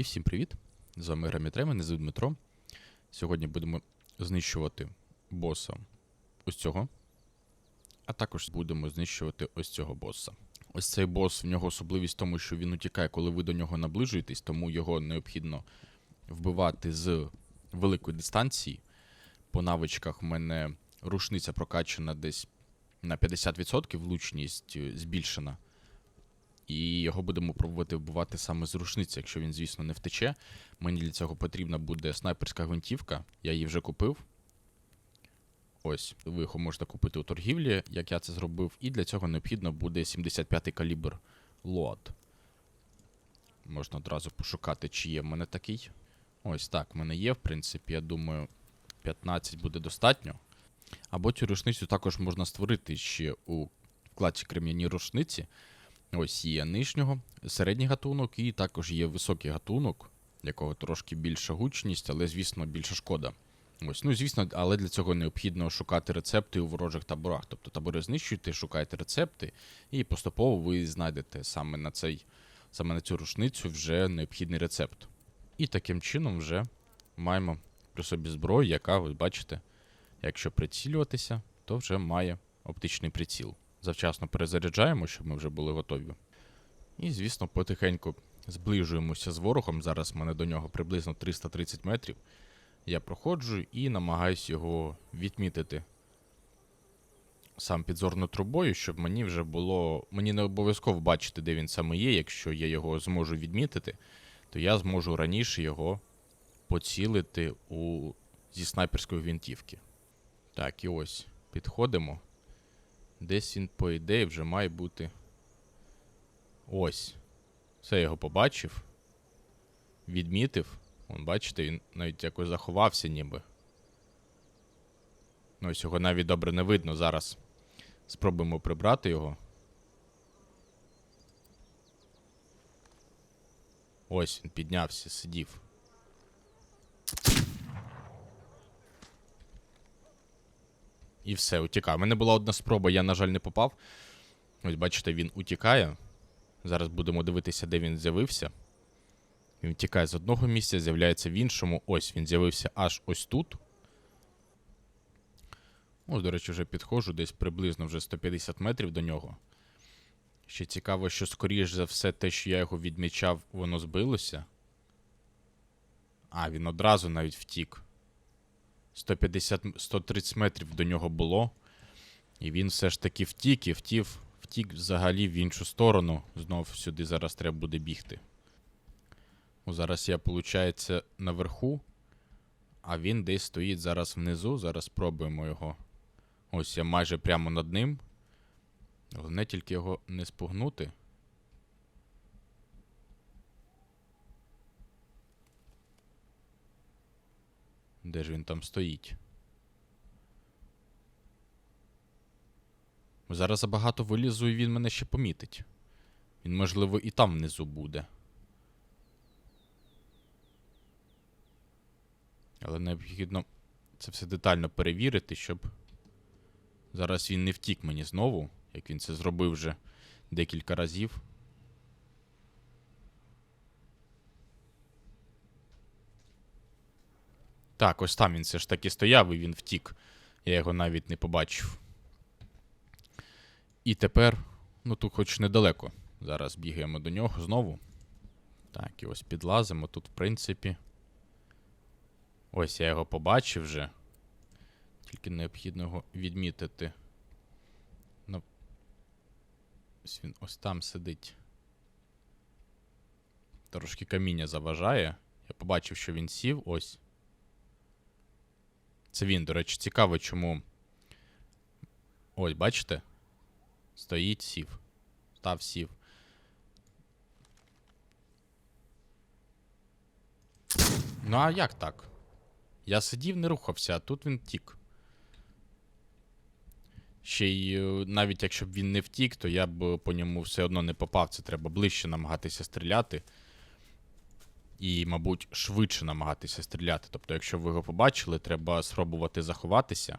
І всім привіт! З вами Грамітре, мене звуть Дмитро. Сьогодні будемо знищувати боса ось цього. А також будемо знищувати ось цього боса. Ось цей бос, в нього особливість в тому, що він утікає, коли ви до нього наближуєтесь, тому його необхідно вбивати з великої дистанції. По навичках в мене рушниця прокачана десь на 50%, влучність е, збільшена. І його будемо пробувати вбивати саме з рушниці, якщо він, звісно, не втече. Мені для цього потрібна буде снайперська гвинтівка. Я її вже купив. Ось, ви його можете купити у торгівлі, як я це зробив. І для цього необхідно буде 75-й калібр лот. Можна одразу пошукати, чи є в мене такий. Ось так, в мене є, в принципі, я думаю, 15 буде достатньо. Або цю рушницю також можна створити ще у вкладці крем'яні рушниці. Ось є нижнього, середній гатунок, і також є високий гатунок, якого трошки більша гучність, але, звісно, більша шкода. Ось, ну, звісно, але для цього необхідно шукати рецепти у ворожих таборах. Тобто табори знищуєте, шукаєте рецепти, і поступово ви знайдете саме на цей, саме на цю рушницю вже необхідний рецепт. І таким чином вже маємо при собі зброю, яка, ви бачите, якщо прицілюватися, то вже має оптичний приціл. Завчасно перезаряджаємо, щоб ми вже були готові. І, звісно, потихеньку зближуємося з ворогом. Зараз в мене до нього приблизно 330 метрів. Я проходжу і намагаюся його відмітити сам підзорною трубою, щоб мені вже було. Мені не обов'язково бачити, де він саме є. Якщо я його зможу відмітити, то я зможу раніше його поцілити у... зі снайперської гвинтівки. Так, і ось підходимо. Десь він, по ідеї, вже має бути. Ось. Все його побачив. Відмітив. Вон, бачите, він навіть якось заховався ніби. Ну, ось його навіть добре не видно зараз. Спробуємо прибрати його. Ось він піднявся, сидів. І все, утікав. У мене була одна спроба, я, на жаль, не попав. Ось, бачите, він утікає. Зараз будемо дивитися, де він з'явився. Він втікає з одного місця, з'являється в іншому. Ось він з'явився аж ось тут. Ось, до речі, вже підходжу, десь приблизно вже 150 метрів до нього. Ще цікаво, що, скоріш за все, те, що я його відмічав, воно збилося. А, він одразу навіть втік. 150, 130 метрів до нього було. І він все ж таки втік і втів, втік взагалі в іншу сторону. Знов сюди зараз треба буде бігти. О, зараз я, виходить, наверху, а він десь стоїть зараз внизу. Зараз спробуємо його. Ось я майже прямо над ним. Головне тільки його не спугнути. Де ж він там стоїть? Зараз забагато вилізу, і він мене ще помітить. Він, можливо, і там внизу буде. Але необхідно це все детально перевірити, щоб зараз він не втік мені знову, як він це зробив вже декілька разів. Так, ось там він все ж таки стояв і він втік. Я його навіть не побачив. І тепер, ну тут хоч недалеко. Зараз бігаємо до нього знову. Так, і ось підлазимо. Тут, в принципі. Ось я його побачив вже. Тільки необхідно його відмітити. Ну. Ось він ось там сидить. Трошки каміння заважає. Я побачив, що він сів ось. Це він, до речі, цікаво, чому. Ось, бачите? Стоїть, сів. Став сів. Ну, а як так? Я сидів, не рухався, а тут він втік. Ще й е, навіть якщо б він не втік, то я б по ньому все одно не попав. Це треба ближче намагатися стріляти. І, мабуть, швидше намагатися стріляти. Тобто, якщо ви його побачили, треба спробувати заховатися.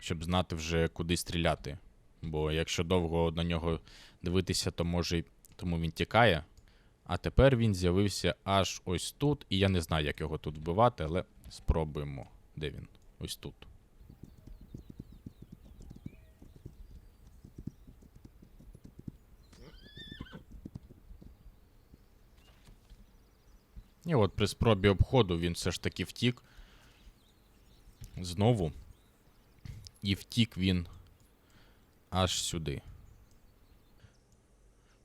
Щоб знати вже, куди стріляти. Бо якщо довго на нього дивитися, то може. Тому він тікає. А тепер він з'явився аж ось тут, і я не знаю, як його тут вбивати, але спробуємо. Де він? Ось тут. І от при спробі обходу він все ж таки втік. Знову. І втік він аж сюди.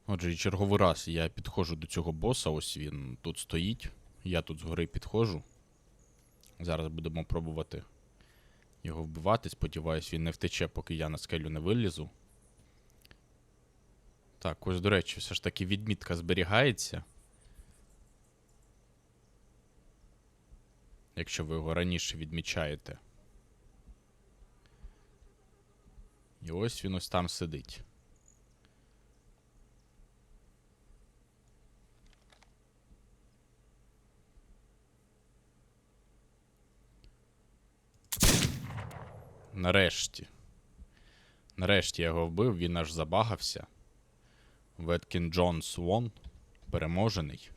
Отже, і черговий раз я підходжу до цього боса, ось він тут стоїть. Я тут згори підходжу. Зараз будемо пробувати його вбивати. Сподіваюсь, він не втече, поки я на скелю не вилізу. Так, ось, до речі, все ж таки відмітка зберігається. Якщо ви його раніше відмічаєте. І ось він ось там сидить. Нарешті. Нарешті я його вбив, він аж забагався. Веткін Джон Свон. Переможений.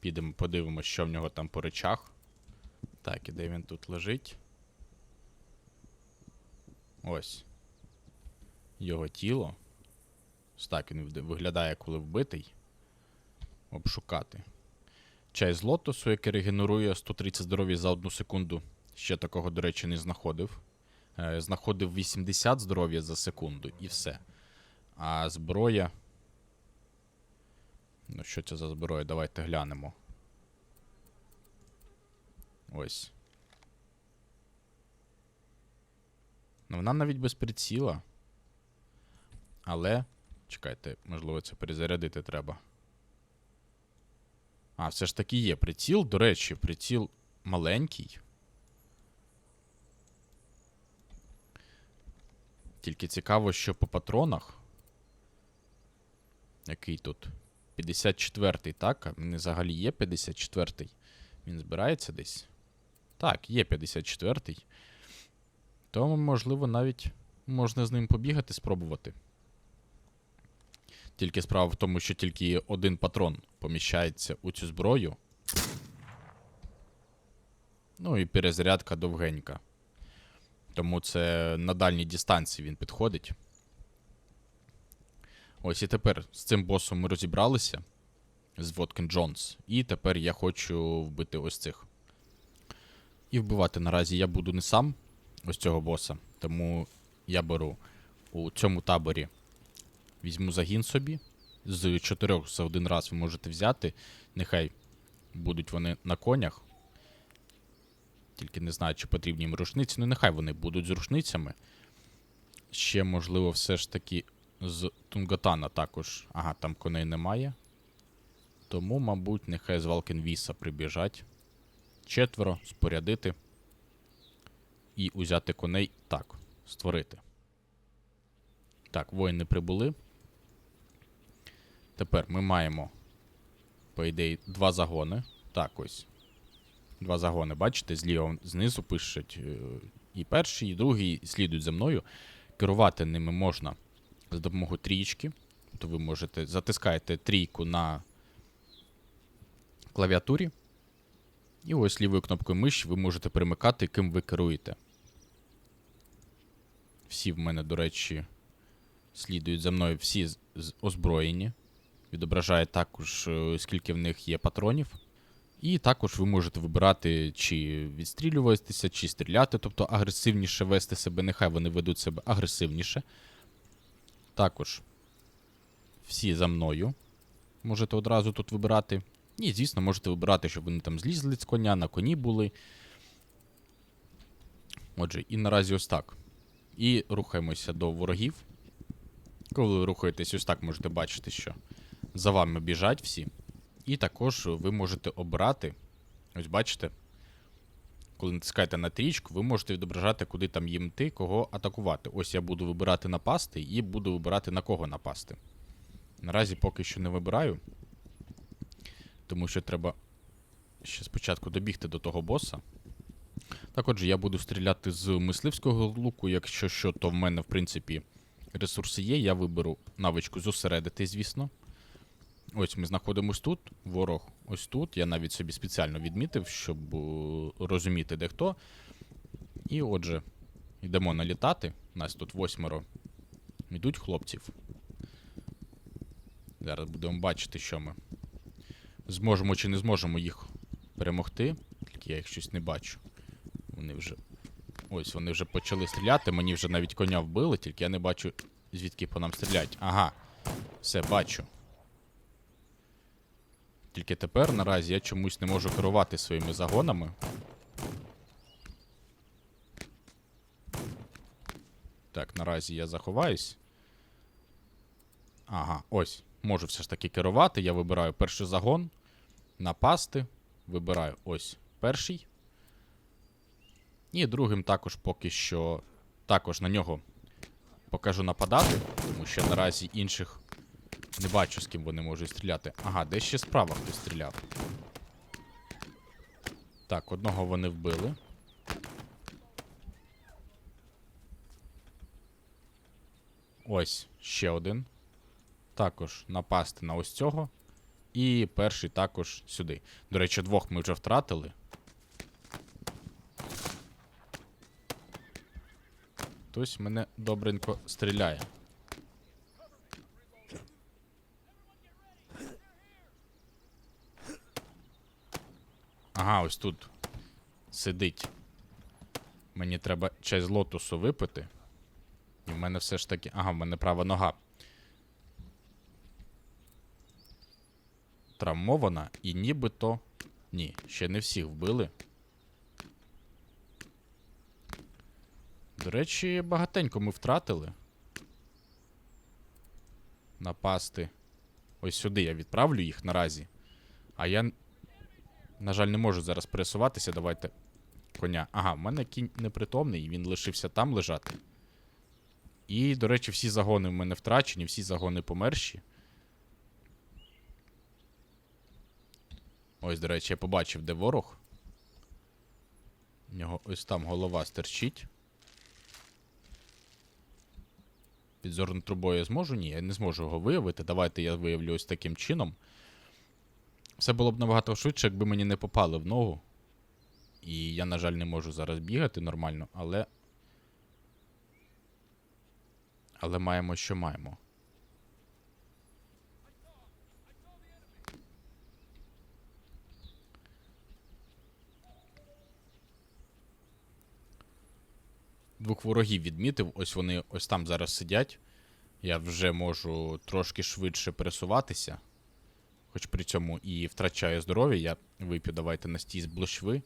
Підемо подивимося, що в нього там по речах. Так, і де він тут лежить? Ось. Його тіло. Ось так він виглядає, коли вбитий. Обшукати. Чай з лотосу, який регенерує 130 здоров'я за одну секунду. Ще такого, до речі, не знаходив. Е, знаходив 80 здоров'я за секунду і все. А зброя. Ну, що це за зброя? Давайте глянемо. Ось. Ну, вона навіть без приціла. Але. Чекайте, можливо, це перезарядити треба. А, все ж таки є приціл. До речі, приціл маленький. Тільки цікаво, що по патронах. Який тут? 54-й, так? А взагалі є 54-й. Він збирається десь? Так, є 54-й. Тому, можливо, навіть можна з ним побігати, спробувати. Тільки справа в тому, що тільки один патрон поміщається у цю зброю. Ну і перезарядка довгенька. Тому це на дальній дистанції він підходить. Ось і тепер з цим босом ми розібралися. З Воткін Джонс. І тепер я хочу вбити ось цих. І вбивати наразі я буду не сам ось цього боса. Тому я беру у цьому таборі. Візьму загін собі. З чотирьох за один раз ви можете взяти. Нехай будуть вони на конях. Тільки не знаю, чи потрібні їм рушниці. Ну, нехай вони будуть з рушницями. Ще, можливо, все ж таки з Тунгатана також. Ага, там коней немає. Тому, мабуть, нехай з Валкенвіса прибіжать. Четверо спорядити. І узяти коней так, створити. Так, воїни прибули. Тепер ми маємо, по ідеї, два загони. Так, ось. Два загони, бачите, зліва знизу пишуть е, і перший, і другий слідують за мною. Керувати ними можна за допомогою трієчки. Тобто ви можете затискаєте трійку на клавіатурі. І ось лівою кнопкою миші ви можете перемикати, ким ви керуєте. Всі в мене, до речі, слідують за мною, всі озброєні. Відображає також, е, скільки в них є патронів. І також ви можете вибирати, чи відстрілюватися, чи стріляти, тобто агресивніше вести себе, нехай вони ведуть себе агресивніше. Також всі за мною. Можете одразу тут вибирати. І, звісно, можете вибирати, щоб вони там злізли з коня, на коні були. Отже, і наразі ось так. І рухаємося до ворогів. Коли ви рухаєтесь ось так, можете бачити, що за вами біжать всі. І також ви можете обрати. Ось бачите, коли натискаєте на трічку, ви можете відображати, куди там їм йти, кого атакувати. Ось я буду вибирати напасти і буду вибирати на кого напасти. Наразі поки що не вибираю. Тому що треба ще спочатку добігти до того боса. Так отже, я буду стріляти з мисливського луку. Якщо що, то в мене, в принципі, ресурси є. Я виберу навичку зосередити, звісно. Ось ми знаходимось тут, ворог ось тут. Я навіть собі спеціально відмітив, щоб е, розуміти, де хто. І отже, йдемо налітати. Нас тут восьмеро. Йдуть хлопців. Зараз будемо бачити, що ми зможемо чи не зможемо їх перемогти. Тільки я їх щось не бачу. Вони вже. Ось, вони вже почали стріляти. Мені вже навіть коня вбили, тільки я не бачу, звідки по нам стріляють. Ага. Все, бачу. Тільки тепер наразі я чомусь не можу керувати своїми загонами. Так, наразі я заховаюсь. Ага, ось. Можу все ж таки керувати. Я вибираю перший загон. Напасти. Вибираю ось перший. І другим також поки що. Також на нього покажу нападати, тому що наразі інших не бачу, з ким вони можуть стріляти. Ага, десь ще справа хтось стріляв. Так, одного вони вбили. Ось ще один. Також напасти на ось цього. І перший також сюди. До речі, двох ми вже втратили. Хтось мене добренько стріляє. Ага, ось тут сидить. Мені треба чай з лотосу випити. І в мене все ж таки. Ага, в мене права нога. Травмована і нібито. Ні, ще не всіх вбили. До речі, багатенько ми втратили. Напасти. Ось сюди я відправлю їх наразі. А я, на жаль, не можу зараз пересуватися. Давайте коня. Ага, в мене кінь непритомний, він лишився там лежати. І, до речі, всі загони в мене втрачені, всі загони померші. Ось, до речі, я побачив, де ворог. Нього ось там голова стерчить. Підзорну трубою я зможу? Ні, я не зможу його виявити. Давайте я виявлю ось таким чином. Все було б набагато швидше, якби мені не попали в ногу. І я, на жаль, не можу зараз бігати нормально, але. Але маємо, що маємо. Двох ворогів відмітив. Ось вони ось там зараз сидять. Я вже можу трошки швидше пересуватися. Хоч при цьому і втрачаю здоров'я. Я вип'ю, давайте настій з блошви.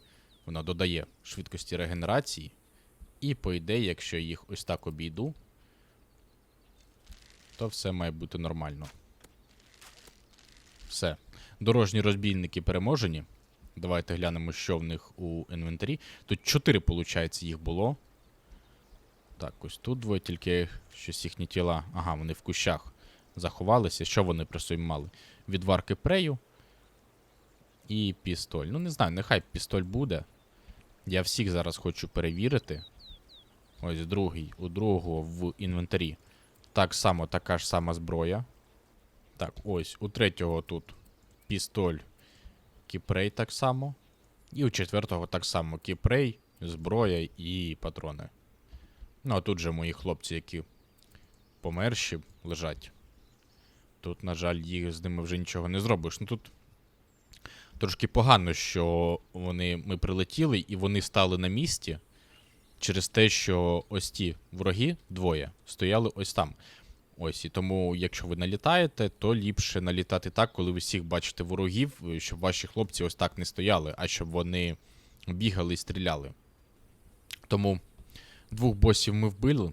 Вона додає швидкості регенерації. І, по ідеї, якщо я їх ось так обійду, то все має бути нормально. Все. Дорожні розбійники переможені. Давайте глянемо, що в них у інвентарі. Тут 4, виходить, їх було. Так, ось тут двоє, тільки щось їхні тіла. Ага, вони в кущах заховалися. Що вони при собі мали? Відварки прею і пістоль. Ну, не знаю, нехай пістоль буде. Я всіх зараз хочу перевірити. Ось другий. У другого в інвентарі. Так само, така ж сама зброя. Так, ось, у третього тут пістоль, кіпрей так само. І у четвертого так само кіпрей, зброя і патрони. Ну, а тут же мої хлопці, які померші, лежать. Тут, на жаль, їх з ними вже нічого не зробиш. Ну тут трошки погано, що вони, ми прилетіли і вони стали на місці через те, що ось ті вороги двоє стояли ось там. Ось, і тому, якщо ви налітаєте, то ліпше налітати так, коли ви всіх бачите ворогів, щоб ваші хлопці ось так не стояли, а щоб вони бігали і стріляли. Тому двох босів ми вбили.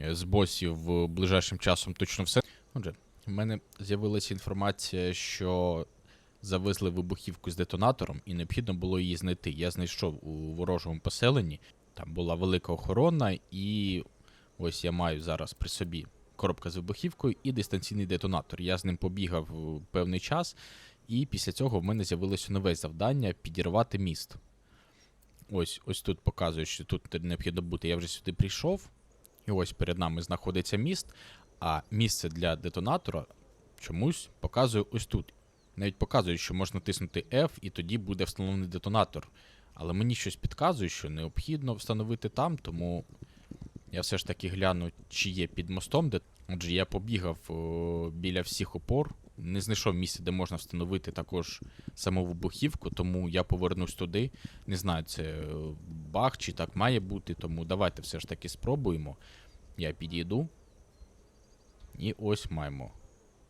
Е, З босів е, ближайшим часом точно все. Отже, в мене з'явилася інформація, що завезли вибухівку з детонатором, і необхідно було її знайти. Я знайшов у ворожому поселенні. Там була велика охорона, і ось я маю зараз при собі коробка з вибухівкою і дистанційний детонатор. Я з ним побігав е, певний час, і після цього в мене з'явилося нове завдання підірвати міст. Ось ось тут показує, що тут необхідно бути. Я вже сюди прийшов. І ось перед нами знаходиться міст. А місце для детонатора чомусь показує ось тут. Навіть показує, що можна тиснути F і тоді буде встановлений детонатор. Але мені щось підказує, що необхідно встановити там, тому я все ж таки гляну, чи є під мостом. Де... Отже, я побігав о, біля всіх опор, не знайшов місця, де можна встановити також саму вибухівку, тому я повернусь туди. Не знаю, це е, баг чи так має бути, тому давайте все ж таки спробуємо. Я підійду. І ось маємо.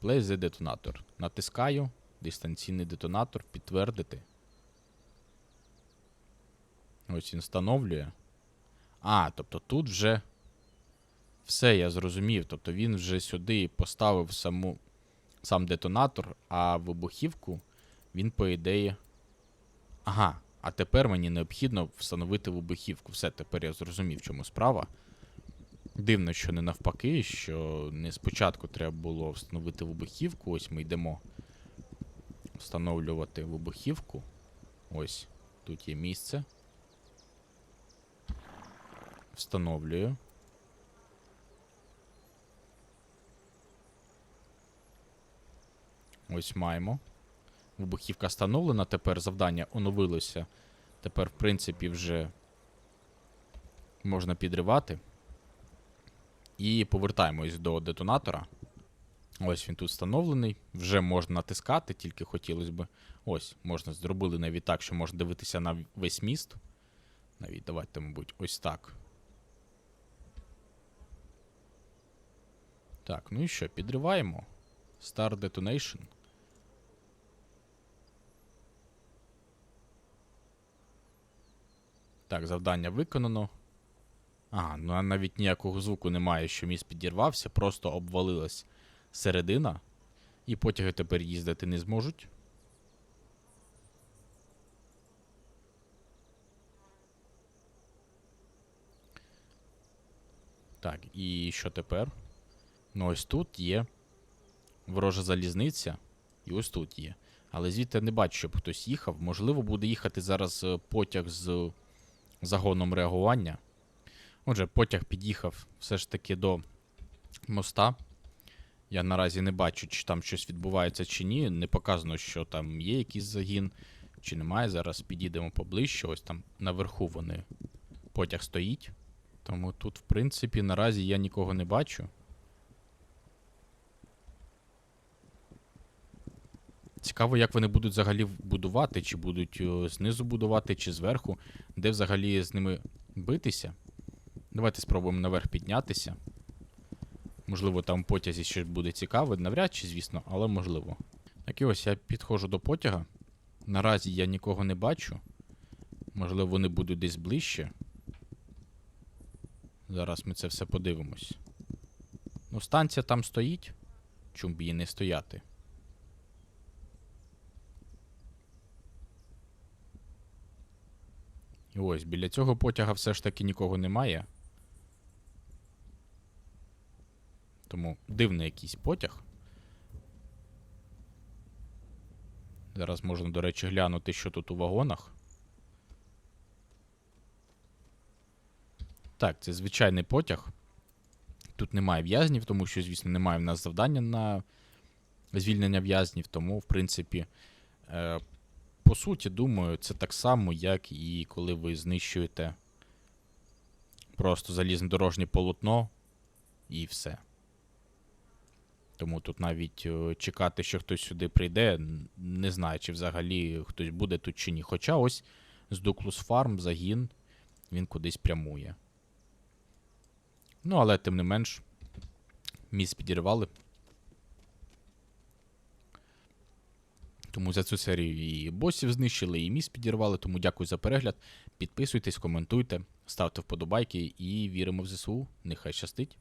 Play the детонатор. Натискаю дистанційний детонатор, підтвердити. Ось він встановлює. А, тобто тут вже все я зрозумів. Тобто він вже сюди поставив саму, сам детонатор, а вибухівку він, по ідеї. Ага, а тепер мені необхідно встановити вибухівку. Все, тепер я зрозумів, чому справа. Дивно, що не навпаки, що не спочатку треба було встановити вибухівку. Ось ми йдемо встановлювати вибухівку. Ось тут є місце. Встановлюю. Ось маємо. Вибухівка встановлена. Тепер завдання оновилося. Тепер, в принципі, вже можна підривати. І повертаємось до детонатора. Ось він тут встановлений. Вже можна натискати, тільки хотілося б. Ось, можна зробили навіть так, що можна дивитися на весь міст. Навіть давайте, мабуть, ось так. Так, ну і що, підриваємо. Start Detonation. Так, завдання виконано. Ну а навіть ніякого звуку немає, що міст підірвався, просто обвалилась середина. І потяги тепер їздити не зможуть. Так, і що тепер? Ну, ось тут є ворожа залізниця, і ось тут є. Але звідти не бачу, щоб хтось їхав. Можливо, буде їхати зараз е, потяг з загоном реагування. Отже, потяг під'їхав все ж таки до моста. Я наразі не бачу, чи там щось відбувається, чи ні. Не показано, що там є якийсь загін, чи немає. Зараз підійдемо поближче. Ось там наверху вони потяг стоїть. Тому тут, в принципі, наразі я нікого не бачу. Цікаво, як вони будуть взагалі будувати, чи будуть знизу будувати, чи зверху, де взагалі з ними битися. Давайте спробуємо наверх піднятися. Можливо, там в потязі щось буде цікаве, навряд чи, звісно, але можливо. Так і ось я підходжу до потяга. Наразі я нікого не бачу. Можливо, вони будуть десь ближче. Зараз ми це все подивимось. Ну, станція там стоїть. Чому б її не стояти? Ось, біля цього потяга все ж таки нікого немає. Тому дивний якийсь потяг. Зараз можна, до речі, глянути, що тут у вагонах. Так, це звичайний потяг. Тут немає в'язнів, тому що, звісно, немає в нас завдання на звільнення в'язнів, тому, в принципі, е, по суті, думаю, це так само, як і коли ви знищуєте просто залізнодорожнє полотно і все. Тому тут навіть е, чекати, що хтось сюди прийде, не знаю, чи взагалі хтось буде тут чи ні. Хоча ось з Дуклус Фарм загін він кудись прямує. Ну, але тим не менш, міст підірвали. Тому за цю серію і босів знищили, і міст підірвали. Тому дякую за перегляд. Підписуйтесь, коментуйте, ставте вподобайки і віримо в ЗСУ. Нехай щастить.